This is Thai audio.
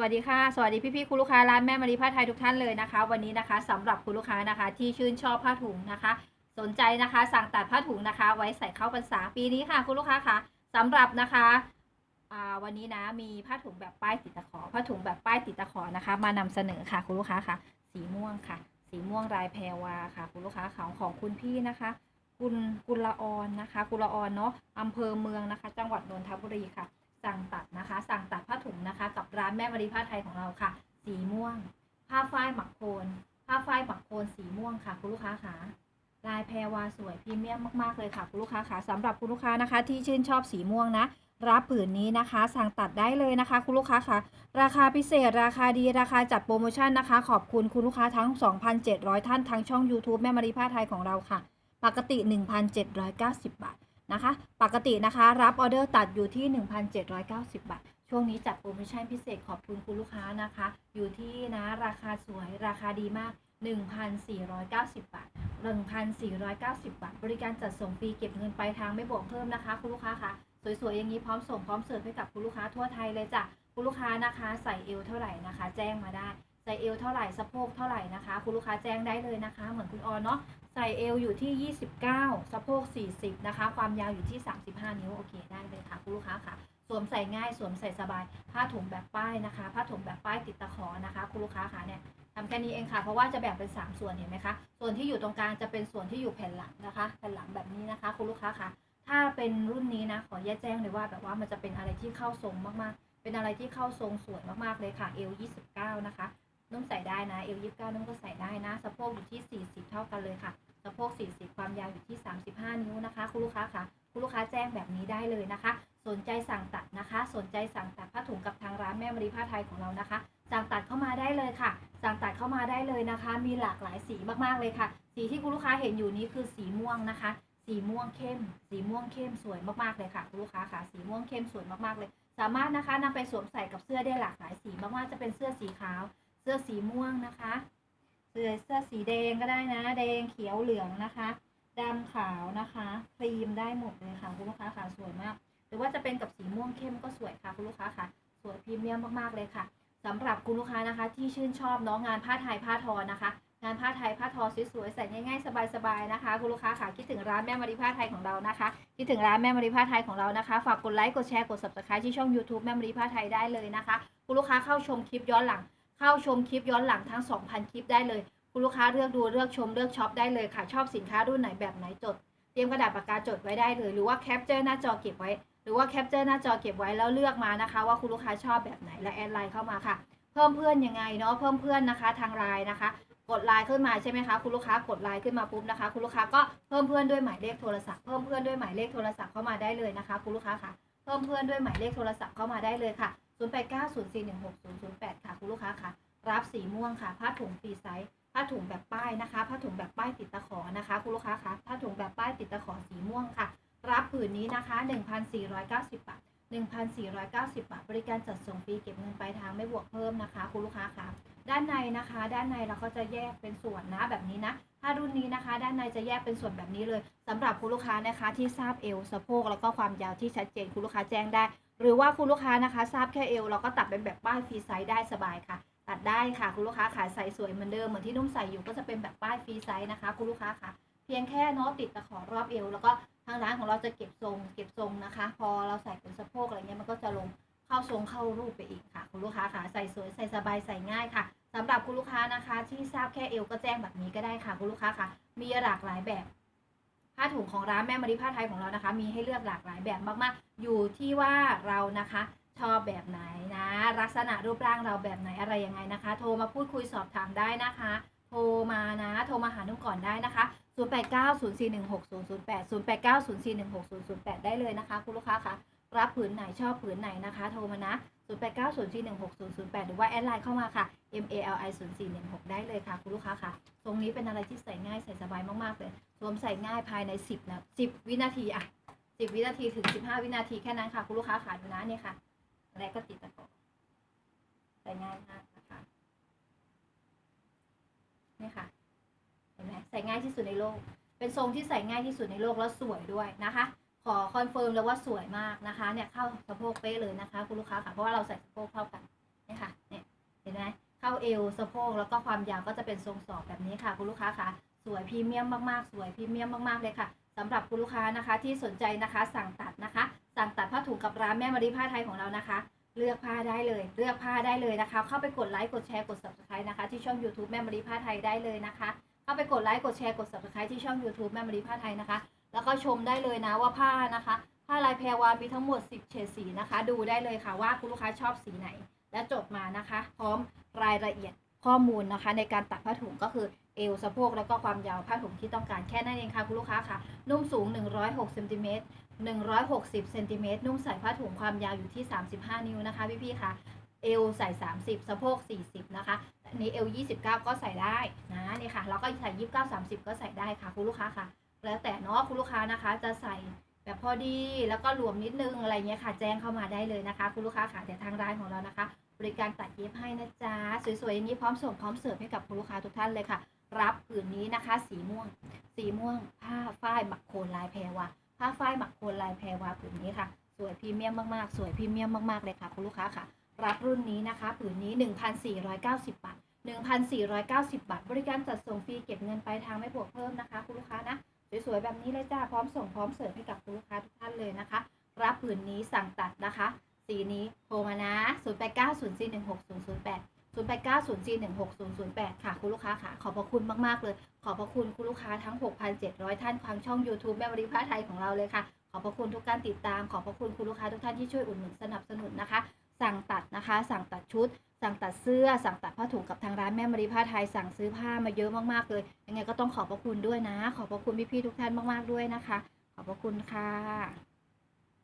วัสดีค่ะ สวัสดีพี่ๆคุณลูกค้าร้านแม่มารีผ้าไทยทุกท่านเลยนะคะ วันนี้นะคะสำหรับคุณลูกค้านะคะที่ชื่นชอบผ้าถุงนะคะ สนใจนะคะสั่งตัดผ้าถุงนะคะ ไว้ใส่เข้าพรรษาปีนี้ค่ะ คุณลูกค้าค่ะสำหรับนะคะวันนี้นะมีผ้าถุงแบบป้ายติดตะขอผ้าถุงแบบป้ายติดตะขอนะคะ มานำเสนอค่ะ คุณลูกค้าค่ะ สีม่วงค่ะ สีม่วงลายแพรวาค่ะ คุณลูกค้าของของคุณพี่นะคะกุลกุลออนนะคะ กุลออนเนาะอำเภอเมืองนะคะ จังหวัดนนทบุรีค่ะ สั่งตัดนะคะ สั่งตัดผ้าถุงนะคะ กับร้านแม่มารีผ้าไทยของเราค่ะ สีม่วง ผ้าฝ้ายหมักโคนผ้าฝ้ายหมักโคนสีม่วงค่ะ คุณลูกค้าค่ะลายแพรวาสวยพรีเมียมมากๆเลยค่ะคุณลูกค้าค่ะสำหรับคุณลูกค้านะคะ ที่ชื่นชอบสีม่วงนะรับผืนนี้นะคะ สั่งตัดได้เลยนะคะ คุณลูกค้าค่ะ ราคาพิเศษ ราคาดีราคาจัดโปรโมชั่นนะคะ ขอบคุณคุณลูกค้าทั้ง 2,700 ท่านทางช่อง YouTube แม่มารีผ้าไทยของเราค่ะ ปกติ 1,790 บาท นะคะ ปกตินะคะ รับออเดอร์ตัดอยู่ที่ 1,790 บาท ช่วงนี้จัดโปรโมชั่นพิเศษขอบคุณคุณลูกค้านะคะ อยู่ที่นะราคาสวยราคาดีมาก 1,490 บาท 1,490 บาท บริการจัดส่งฟรีเก็บเงินปลายทางไม่บวกเพิ่มนะคะ คุณลูกค้าคะสวยๆอย่างนี้พร้อมส่งพร้อมเสิร์ฟให้กับคุณลูกค้าทั่วไทยเลยจ้ะคุณลูกค้านะคะ ใส่เอวเท่าไหร่นะคะ แจ้งมาได้ ใส่เอวเท่าไหร่สะโพกเท่าไหร่นะคะ คุณลูกค้าแจ้งได้เลยนะคะ เหมือนคุณออนเนาะใส่เอวอยู่ที่ 29 สะโพก 40 นะคะ ความยาวอยู่ที่ 35 นิ้ว โอเค ได้เลยค่ะ คุณลูกค้าค่ะ สวมใส่ง่าย สวมใส่สบาย ผ้าถุงแบบป้ายนะคะ ผ้าถุงแบบป้ายติดตะขอนะคะ คุณลูกค้าค่ะเนี่ยทำแค่นี้เองค่ะ เพราะว่าจะแบ่งเป็น 3 ส่วน เห็นไหมคะ ส่วนที่อยู่ตรงกลางจะเป็นส่วนที่อยู่แผ่นหลังนะคะ แผ่นหลังแบบนี้นะคะ คุณลูกค้าค่ะ ถ้าเป็นรุ่นนี้นะ ขอแยกแจ้งเลยว่าแบบว่ามันจะเป็นอะไรที่เข้าทรงมากๆ เป็นอะไรที่เข้าทรงสวยมากๆเลยค่ะ เอว 29 นะคะ นุ่มใส่ได้นะเอวยี่สิบเก้านุ่มก็ใส่ได้นะ สะโพกอยู่ที่ 40 เท่ากันเลยค่ะ สะโพก 40 ความยาวอยู่ที่ 35 นิ้วนะคะ คุณลูกค้าค่ะ คุณลูกค้าแจ้งแบบนี้ได้เลยนะคะ สนใจสั่งตัดนะคะ สนใจสั่งตัดผ้าถุงกับทางร้านแม่มรีผ้าไทยของเรานะคะ สั่งตัดเข้ามาได้เลยค่ะ สั่งตัดเข้ามาได้เลยนะคะ มีหลากหลายสีมากๆเลยค่ะ สีที่คุณลูกค้าเห็นอยู่นี้คือสีม่วงนะคะ สีม่วงเข้ม สีม่วงเข้มสวยมากๆเลยค่ะ คุณลูกค้าค่ะ สีม่วงเข้มสวยมากๆเลย สามารถนะคะนำไปสวมใส่กับเสื้อได้หลากหลายสีมากๆจะเป็นเสื้อสีขาว สื้อสีม่วงนะคะ เสื้อเสื้อสีแดงก็ได้นะ แดงเขียวเหลืองนะคะดำขาวนะคะครีมได้หมดเลยค่ะคุณลูกค้าค่ะสวยมาก หรือว่าจะเป็นกับสีม่วงเข้มก็สวยค่ะคุณลูกค้าค่ะ สวยพรีเมียมมากๆเลยค่ะสำหรับคุณลูกค้านะคะ ที่ชื่นชอบเน้องงานผ้าไทยผ้าทอนะคะ งานผ้าไทยผ้าทอสวยๆใส่ง่ายๆสบายๆนะคะคุณลูกค้าค่ะคิดถึงร้านแม่มารีผ้าไทยของเรานะคะ คิดถึงร้านแม่มารีผ้าไทยของเรานะคะ ฝากกดไลค์กดแชร์กด subscribe ที่ช่อง YouTube แม่มารีผ้าไทยได้เลยนะคะคุณลูกค้าเข้าชมคลิปย้อนหลัง เข้าชมคลิปย้อนหลังทั้ง 2,000 คลิปได้เลย คุณลูกค้าเลือกดูเลือกชมเลือกช็อปได้เลยค่ะ ชอบสินค้ารุ่นไหนแบบไหนจด เตรียมกระดาษปากกาจดไว้ได้เลย หรือว่าแคปเจอร์หน้าจอเก็บไว้ หรือว่าแคปเจอร์หน้าจอเก็บไว้แล้วเลือกมานะคะ ว่าคุณลูกค้าชอบแบบไหนและแอดไลน์เข้ามาค่ะ เพิ่มเพื่อนยังไงเนาะ เพิ่มเพื่อนนะคะ ทางไลน์นะคะ กดไลน์ขึ้นมาใช่ไหมคะ คุณลูกค้ากดไลน์ขึ้นมาปุ๊บนะคะ คุณลูกค้าก็เพิ่มเพื่อนด้วยหมายเลขโทรศัพท์ เพิ่มเพื่อนด้วยหมายเลขโทรศัพท์เข้ามาได้เลยนะคะ คุณลูกค้าค่ะ เพิ่มเพื่อนด้วยหมายเลขโทรศัพท์เข้ามาได้เลยค่ะ 0890416008 คุณลูกค้าค่ะรับสีม่วงค่ะ ผ้าถุงฟรีไซส์ผ้าถุงแบบป้ายนะคะ ผ้าถุงแบบป้ายติดตะขอนะคะ คุณลูกค้าคะผ้าถุงแบบป้ายติดตะขอสีม่วงค่ะ รับผืนนี้นะคะ 1,490 บาท 1,490 บาท บริการจัดส่งฟรีเก็บเงินปลายทางไม่บวกเพิ่มนะคะ คุณลูกค้าคะด้านในนะคะ ด้านในเราก็จะแยกเป็นส่วนนะแบบนี้นะถ้ารุ่นนี้นะคะ ด้านในจะแยกเป็นส่วนแบบนี้เลยสำหรับคุณลูกค้านะคะที่ทราบเอวสะโพกแล้วก็ความยาวที่ชัดเจนคุณลูกค้าแจ้งได้ หรือว่าคุณลูกค้านะคะ ทราบแค่เอวเราก็ตัดเป็นแบบป้ายฟรีไซส์ได้สบายค่ะ ตัดได้ค่ะ คุณลูกค้าขายใส่สวยเหมือนเดิมเหมือนที่นุ่มใส่อยู่ก็จะเป็นแบบป้ายฟรีไซส์นะคะ คุณลูกค้าค่ะ เพียงแค่เนาะติดตะขอรอบเอว แล้วก็ทางร้านของเราจะเก็บทรง เก็บทรงนะคะ พอเราใส่เป็นสะโพกอะไรเงี้ยมันก็จะลงเข้าทรงเข้ารูปไปอีกค่ะ คุณลูกค้าค่ะใส่สวยใส่สบายใส่ง่ายค่ะสำหรับคุณลูกค้านะคะ ที่ทราบแค่เอวก็แจ้งแบบนี้ก็ได้ค่ะ คุณลูกค้าค่ะ มีหลากหลายแบบ ผ้าถุงของร้านแม่มารีผ้าไทยของเรานะคะ มีให้เลือกหลากหลายแบบมากๆ อยู่ที่ว่าเรานะคะชอบแบบไหนนะ ลักษณะรูปร่างเราแบบไหนอะไรยังไงนะคะ โทรมาพูดคุยสอบถามได้นะคะ โทรมานะ โทรมาหานุ่มก่อนได้นะคะ 0890416008 0890416008 ได้เลยนะคะ คุณลูกค้าคะรับผืนไหนชอบผืนไหนนะคะ โทรมานะ 0890416008 หรือว่าแอดไลน์เข้ามาค่ะ MALI 0416ได้เลยค่ะ คุณลูกค้าค่ะ ตรงนี้เป็นอะไรที่ใส่ง่ายใส่สบายมากๆเลยสวมใส่ง่ายภายใน 10นะ10 วินาทีอะ10 วินาทีถึง 15 วินาทีแค่นั้นค่ะ คุณลูกค้าขาดูนะเนี่ยค่ะและก็ติดตะกอใส่ง่ายมากนะคะนี่ค่ะเห็นไหมใส่ง่ายที่สุดในโลก เป็นทรงที่ใส่ง่ายที่สุดในโลกแล้วสวยด้วยนะคะ ขอคอนเฟิร์มเลยว่าสวยมากนะคะ เนี่ยเข้าสะโพกเป๊ะเลยนะคะ คุณลูกค้าค่ะ เพราะว่าเราใส่สะโพกเท่ากันนี่ค่ะ เนี่ยเห็นไหมเข้าเอวสะโพกแล้วก็ความยาวก็จะเป็นทรงศอกแบบนี้ค่ะ คุณลูกค้าค่ะ สวยพรีเมียมมากๆ สวยพรีเมียมมากๆเลยค่ะสำหรับคุณลูกค้านะคะที่สนใจนะคะสั่งตัดนะคะ สั่งตัดผ้าถุงกับร้านแม่มารีผ้าไทยของเรานะคะ เลือกผ้าได้เลย เลือกผ้าได้เลยนะคะ เข้าไปกดไลค์กดแชร์กด subscribe นะคะ ที่ช่อง YouTube แม่มารีผ้าไทยได้เลยนะคะ เข้าไปกดไลค์กดแชร์กด subscribe ที่ช่อง YouTube แม่มารีผ้าไทยนะคะ แล้วก็ชมได้เลยนะว่าผ้านะคะ ผ้าลายแพรวามีทั้งหมด 10 เฉดสีนะคะ ดูได้เลยค่ะว่าคุณลูกค้าชอบสีไหน และจดมานะคะ พร้อมรายละเอียดข้อมูลนะคะ ในการตัดผ้าถุงก็คือเอวสะโพกแล้วก็ความยาวผ้าถุงที่ต้องการแค่นั้นเองค่ะคุณลูกค้าค่ะ นุ่มสูง 106เซนติเมตร160เซนติเมตรนุ่งใส่ผ้าถุงความยาวอยู่ที่ 35 นิ้วนะคะพี่ๆค่ะเอวใส่ 30 สะโพก 40 นะคะอันนี้เอว29 ก็ใส่ได้นะนี่ค่ะ แล้วก็ใส่ 29 30 ก็ใส่ได้ค่ะ คุณลูกค้าค่ะ แล้วแต่เนาะคุณลูกค้านะคะจะใส่แบบพอดีแล้วก็หลวมนิดนึงอะไรเงี้ยค่ะ แจ้งเข้ามาได้เลยนะคะ คุณลูกค้าค่ะเดี๋ยวทางร้านของเรานะคะ บริการตัดเย็บให้นะจ๊ะสวยๆอย่างนี้พร้อมส่งพร้อมเสิร์ฟให้กับคุณลูกค้าทุกท่านเลยค่ะ รับผืนนี้นะคะ สีม่วง สีม่วง ผ้าฝ้ายหมักโคนลายแพรวาผ้าฝ้ายหมักโคนลายแพรวาผืนนี้ค่ะสวยพรีเมียมมากๆ สวยพรีเมียมมากๆเลยค่ะ คุณลูกค้าค่ะ รับรุ่นนี้นะคะผืนนี้ 1,490 บาท 1,490 บาท บริการจัดส่งฟรีเก็บเงินปลายทางไม่บวกเพิ่มนะคะ คุณลูกค้านะ สวยๆแบบนี้เลยจ้าพร้อมส่งพร้อมเสิร์ฟให้กับคุณลูกค้าทุกท่านเลยนะคะ รับผืนนี้สั่งตัดนะคะ สีนี้โทรมานะ 0 8 9 0 4 1 6 0 0 8 0 8 9 0 4 1 6 0 0 8 ค่ะ คุณลูกค้าค่ะ ขอบพระคุณมาก ๆ เลย ขอบพระคุณคุณลูกค้าทั้ง 6,700 ท่านทางช่อง YouTube แม่บริพาไทยของเราเลยค่ะ ขอบพระคุณทุกการติดตาม ขอบพระคุณคุณลูกค้าทุกท่านที่ช่วยอุดหนุนสนับสนุนนะคะ สั่งตัดนะคะ สั่งตัดชุด สั่งตัดเสื้อ สั่งตัดผ้าถุงกับทางร้านแม่มารีผ้าไทย สั่งซื้อผ้ามาเยอะมากๆเลย ยังไงก็ต้องขอบพระคุณด้วยนะ ขอบพระคุณพี่ๆทุกท่านมากๆด้วยนะคะ ขอบพระคุณค่ะ